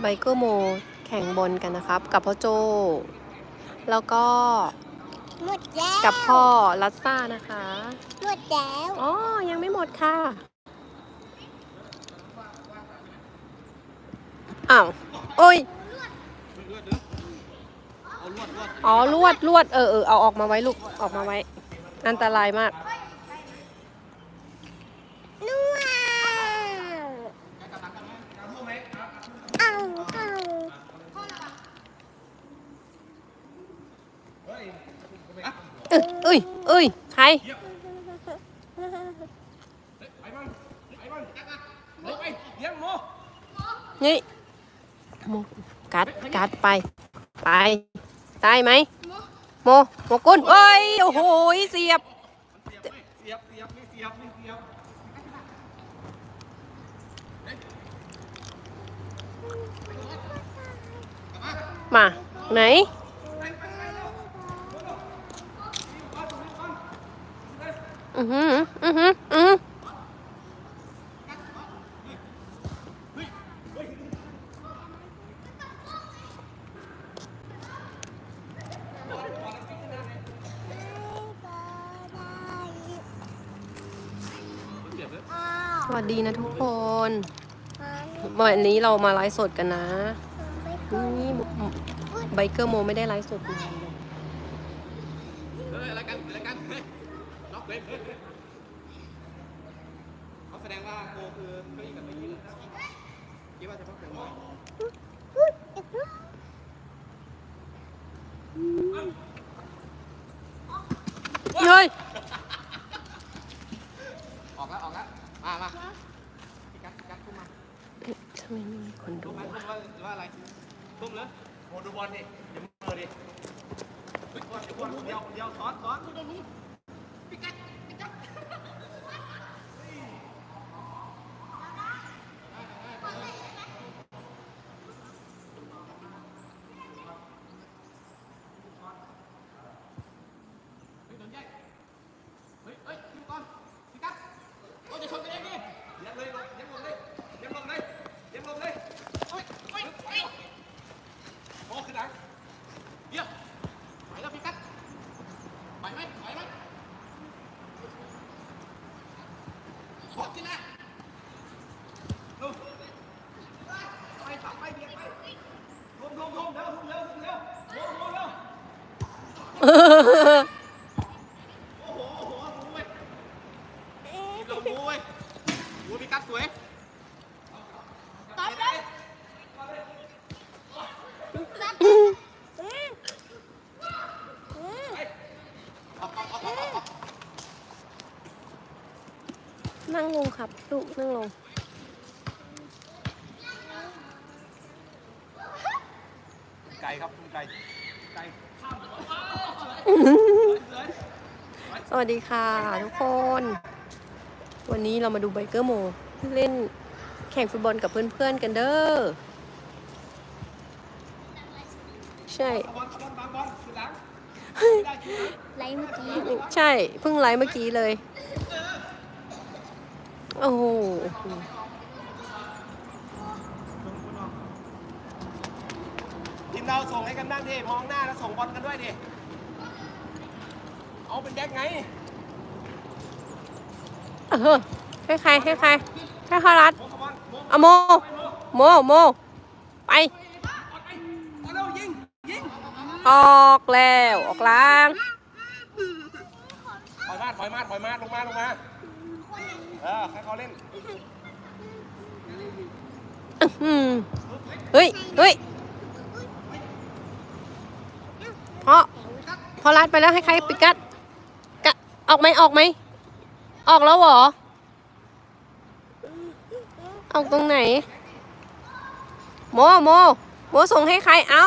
ไบเกอร์โมแข่งบอลกันนะครับ กับพ่อโจ แล้วก็หมดแล้วกับพ่อลัสซ่านะคะ หมดแล้วอ๋อ ยังไม่หมดค่ะ อ้าว โอ้ย อ๋อลวดลวดเออเออเอาออกมาไว้ลูก ออกมาไว้ อันตรายมาก นัวเอาเอา เอ้ยเอ้ยเอ้ย ใคร นี่โมกัดกัดไป ไปตายไหมโมโมกุนเอ้ยโอ้โหเสียบเสียบเสียบไม่เสียบไม่เสียบมาไหน อือหืออือหืออือสวัสดีนะทุกคนวันนี้เรามาไลฟ์สดกันนะ นี่ไบเกอร์โมไม่ได้ไลฟ์สดนานเลย เฮ้ยอะไรกันอะไรกันเฮ้ยล็อกเว้ยเฮ้ยเฮ้ยเขาแสดงว่าโกคือเก้าอี้กับเก้าอี้นะครับคิดว่าจะพัก เป็นไหมเฮ้ย ออกแล้วออกแล้ว มามาพี่กัดพี่กัดทุ่มมาทำไมไม่มีคนดูทุ่มมาอะทุ่มว่าหรือว่าอะไรทุ่มเลยโหดูบอลดิอย่ามือดิเฮ้ยบอลเดี๋ยวบอลคนเดียวคนเดียวซ้อนซ้อนดูนี่พี่กัดพี่กัด เฮ้ยโดนแย่งเฮ้ยเฮ้ยขึ้นก่อนพี่กั๊กโอ้ยจะชนกันเองดิเลี้ยงเลยลงเลี้ยงลงเลยเลี้ยงลงเลยเลี้ยงลงเลยเฮ้ยเฮ้ยเฮ้ยโอ้ขึ้นหลังเดี๋ยวไปแล้วพี่กั๊ก ไปไหมไปไหมขอกินนะลงไปขับไปเบียดไปลงลงลงเร็วเร็วเร็วลงลงเร็ว โอ้โห โอ้โหหมูเว้ยกินลงหมูเว้ยหมูมีกัดสวยตัดเลย นั่ งลงครับลูกนั่งลง ไก่ครับไก่ไก่สวัสดีค่ะทุกคน วันนี้เรามาดูไบเกอร์โม เล่นแข่งฟุตบอลกับเพื่อนๆกันเด้อ ใช่บอลบอลบางบอลขึ้นหลังไรเมื่อกี้ ใช่ เพิ่งไลฟ์เมื่อกี้เลย โอ้โหทีมเราส่งให้กันบ้างดิมองหน้าแล้วส่งบอลกันด้วยดิเอาเป็นแบ็คไงเออให้ใครให้ใครให้คารัดโมขบอลโมอะโม โมโมไปเอาเร็วยิงยิงออกแล้วออกล้างถอยมาถอยมาถอยมาลงมาลงมา เออให้เขาเล่นอื้อหือเฮ้ยเฮ้ยเพราะพอรัดไปแล้วให้ใครปิดกัดกะออกไหมออกไหม ออกแล้วเหรอ ออกตรงไหน โมโมโมส่งให้ใคร เอ้า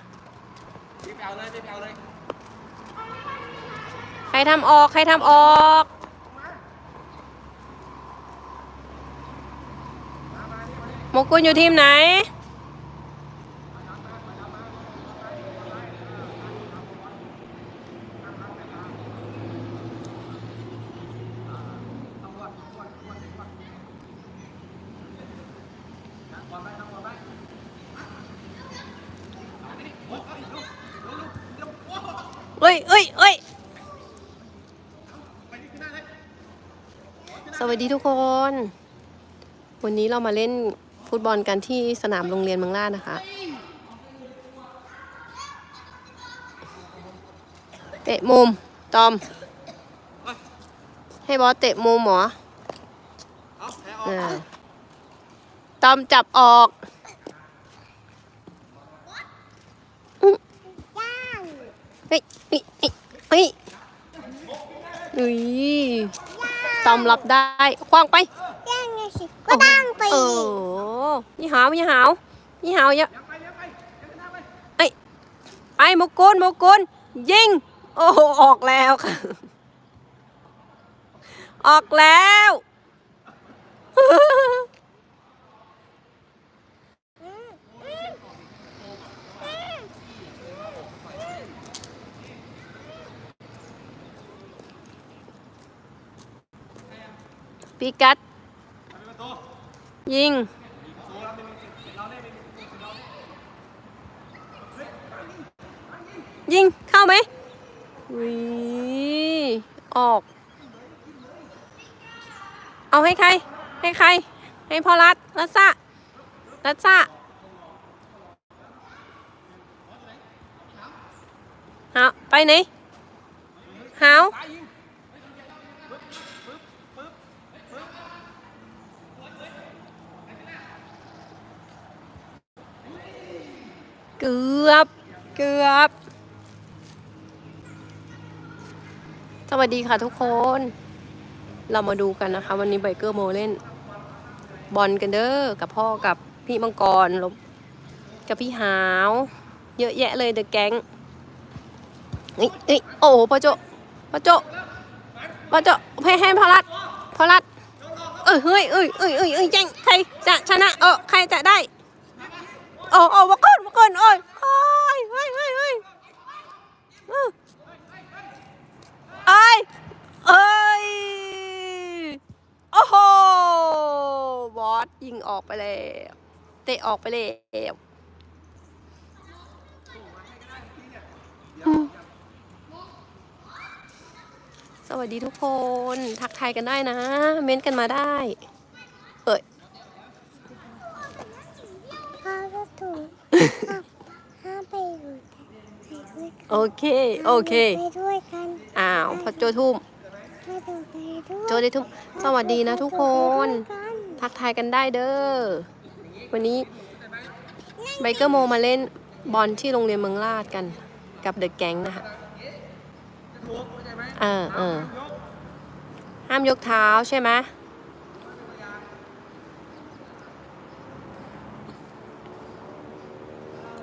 เอาเลยไปเอาเลยใครทำออก ใครทำออกโมกุลอยู่ทีมไหนเอ้ เอ้ยเอ้ยสวัสดีทุกคน วันนี้เรามาเล่นฟุตบอลกันที่สนามโรงเรียนเมืองล่าดนะคะ เตะมุม ตอม ให้บอสเตะมุมหรอเอาแพ้ออตอมจับออก ย่าง เฮ้ยเฮ้ยเฮ้ยเฮ้ยอุ้ยตอมรับได้คว้างไปย่งไงสิก็ตั้งไปเออยี่หาวยี่หาวยี่หาวเยอะไปยังไปยังหน้ไอ้โมกุลโมกุลยิงโอ้ออกแล้วค่ะออกแล้ว ปีกัดประตูยิง ยิง เข้าไหมอุ้ยออก เอาให้ใคร ให้ใคร ให้พอรัดรัสซะรัสซะหาไปไหนหาว เกือบ เกือบ สวัสดีค่ะทุกคน เรามาดูกันนะคะ วันนี้ไบเกอร์โมเล่น บอลกันเด้อ กับพ่อกับพี่มังกรลบกับพี่หาว เยอะแยะเลยเดอะแก๊งเอ้ยเอ้ยโอ้โหพ่อโจพ่อโจพ่อโจให้ให้พอรัดพอรัดเอ้ยเฮ้ยเอ้ยเอ้ยเอ้ยเอ้ยแย่งใครจะชนะเออใครจะได้ โอ้โอ้วัก กคนโอ้ยโอ้ยเฮ้ยเฮ้ยเฮ้ยเอ้ยเอ้ยเอ้ยโอ้โหบอสยิงออกไปแล้วเตะออกไปแล้วสวัสดีทุกคน ทักทายกันได้นะ เม้นกันมาได้ เอ้ย พาก็ถูกห้าไปอยู่ไปด้วยกัน โอเค โอเค ไปด้วยกันอ้าวพอโจทุ่มถ้าถูกไปด้วยโจได้ทุ่ม สวัสดีนะทุกคน ทักทายกันได้เด้อ วันนี้ไบเกอร์โมมาเล่นบอลที่โรงเรียนเมืองลาดกันกับเดอะแก๊งนะคะเออเออห้ามยกเท้าใช่ไหม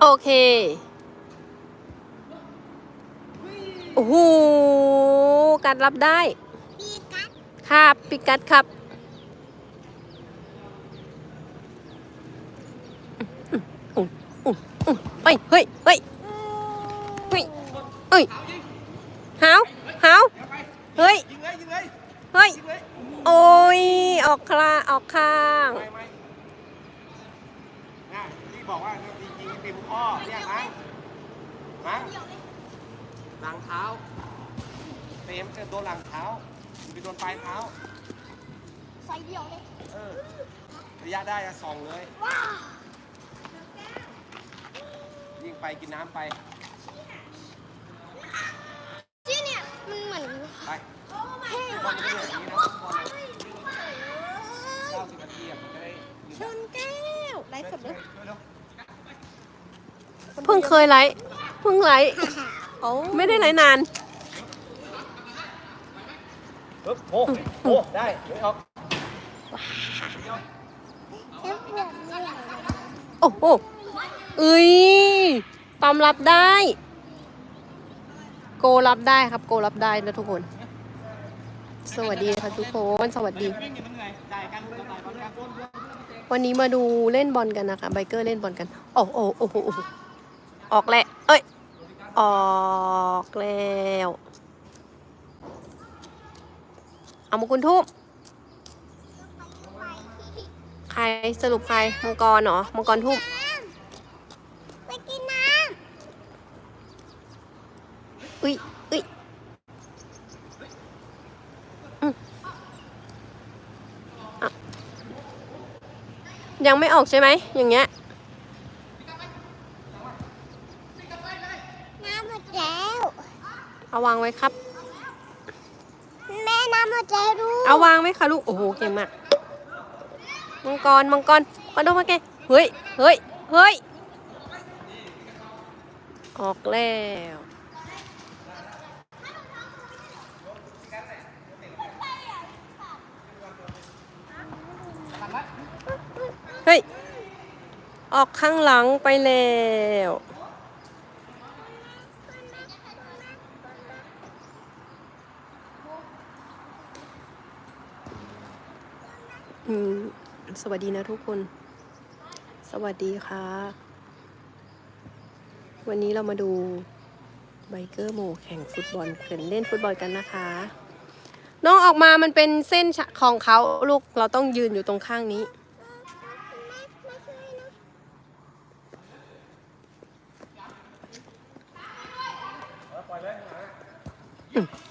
โอเค โอ้โหการรับได้ปีกัดครับปิกัดครับอุ้ยอุ้ยอุ้ยเฮ้ยเฮ้ยเฮ้ยเฮ้ยเฮ้ยหาวหาวเฮ้ยเลยยิงเลยเฮ้ยยิงเลยโอ้ยออกคลาออกข้างนี่บอกว่ายิงยิงเต็มข้อเนี่ยมั้งมั้ง หลังเท้าเต็มจะโดนหลังเท้าไปโดนปลายเท้า ใส่เดียวเลยเออระยะได้อะส่องเลยยิงไปกินน้ำไปที่เนี่ยมันเหมือนไปบอลมันก็เหนื่อยอย่างนี้นะบอลเก้าสิบนาทีอะมันจะได้ชนแก้วไร้สดเลยเร็วเพิ่งเคยไลฟ์เพิ่งไลฟ์ ไม่ได้ไลฟ์นานๆปึ๊บโอ้โอ้ได้ไม่ออกแค่ปวดเนี่ยโอ้โหเอ้ยตอมรับได้ โกรับได้ครับ โกรับได้นะทุกคน สวัสดีค่ะทุกคนสวัสดีวิ่งอยู่มันเหนื่อยจ่ายกันจ่ายบอลกันวันนี้มาดูเล่นบอลกันนะคะไบเกอร์เล่นบอลกัน โอ้โอ้โอ้โหโอ้โหออกแล้วเอ้ย ออกแล้ว เอามาคุณทุบใครสรุปใครมังกรเหรอมังกรทุบไปกินน้อุ้ยอุ้ยอืมอะยังไม่ออกใช่ไหมอย่างเงี้ยำน้ำหมดแล้ว เอาวางไว้ครับ แม่น้ำหมดแล้วลูกเอาวางไว้ค่ะลูก โอ้โหเก่งมากมังกร มังกรขอดูมาแกเฮ้ย เฮ้ย เฮ้ย ออกแล้วเฮ้ย ออกข้างหลังไปแล้ว อืม สวัสดีนะทุกคน สวัสดีค่ะ วันนี้เรามาดูไบเกอร์โมแข่งฟุตบอลเล่นเล่นฟุตบอลกันนะคะ น้องออกมามันเป็นเส้นของเขาลูกเราต้องยืนอยู่ตรงข้างนี้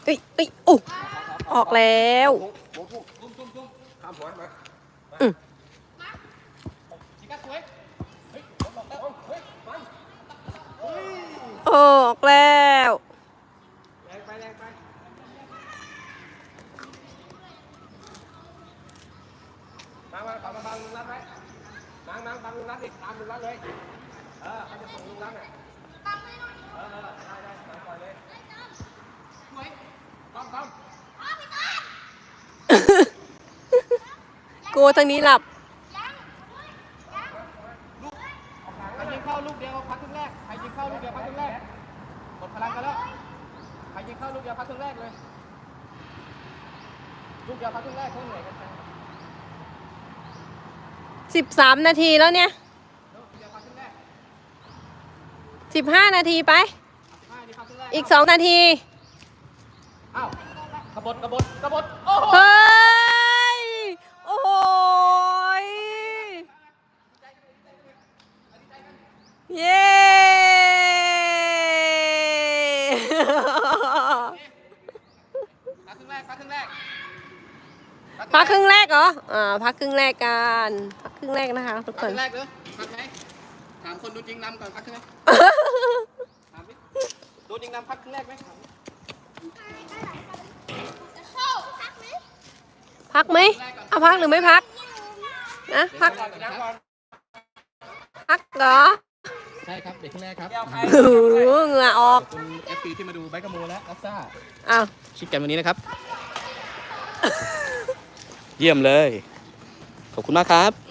เอ้ยเอ้ยโอ้ออกแล้ว ตุ้มตุ้มตุ้มตุ้มข้ามหัวมา อืม ชิก้าสวยเฮ้ยบอลหลอกแล้วเฮ้ยบอล ออกแล้วแรงไปแรงไปมามาต่อมาบังลุงรัดไว้บังบังบังลุงรัดอีกตามลุงรัดเลย เออเขาจะส่งลุงรัดอะเออเออได้ได้ตามปล่อยเลยสวยต้องต้องโกทางนี้หลับ ใครยิงเข้าลูกเดียวพักครึ่งแรก ใครยิงเข้าลูกเดียวพักครึ่งแรก หมดพลังกันแล้ว ใครยิงเข้าลูกเดียวพักครึ่งแรกเลย ลูกเดียวพักครึ่งแรกเขาเหนื่อยกันไป 13 นาทีแล้วเนี่ยลูกเดียวพักครึ่งแรก15 นาทีไปห้านี่พักครึ่งแรกอีก 2 นาทีอ้าวกบฏกบฏกบฏโอ้โหเฮ้ย โอ้โหยเย้พักครึ่งแรกพักครึ่งแรกพักครึ่งแรกเหรอ อ่า พักครึ่งแรกกันพัก ครึ่งแรกนะคะทุกพักคคนรึ่งแรกเลยพักไหมถามคนดูจริงนำก่อนพักครึ่งแรกถามดิดูจริงนำพักครึ่งแรกไหมถามดิพักไหมเอาพักหรือไม่พัก นะ พักก่อนกินน้ำก่อนพักเหรอใช่ครับเด็กครึ่งแรกครับโอ้โหเหงื่อออกขอบคุณ FC ที่มาดูไบค์กระโมและลัสซ่าอ้าวชิคกันวันนี้นะครับ เยี่ยมเลย ขอบคุณมากครับ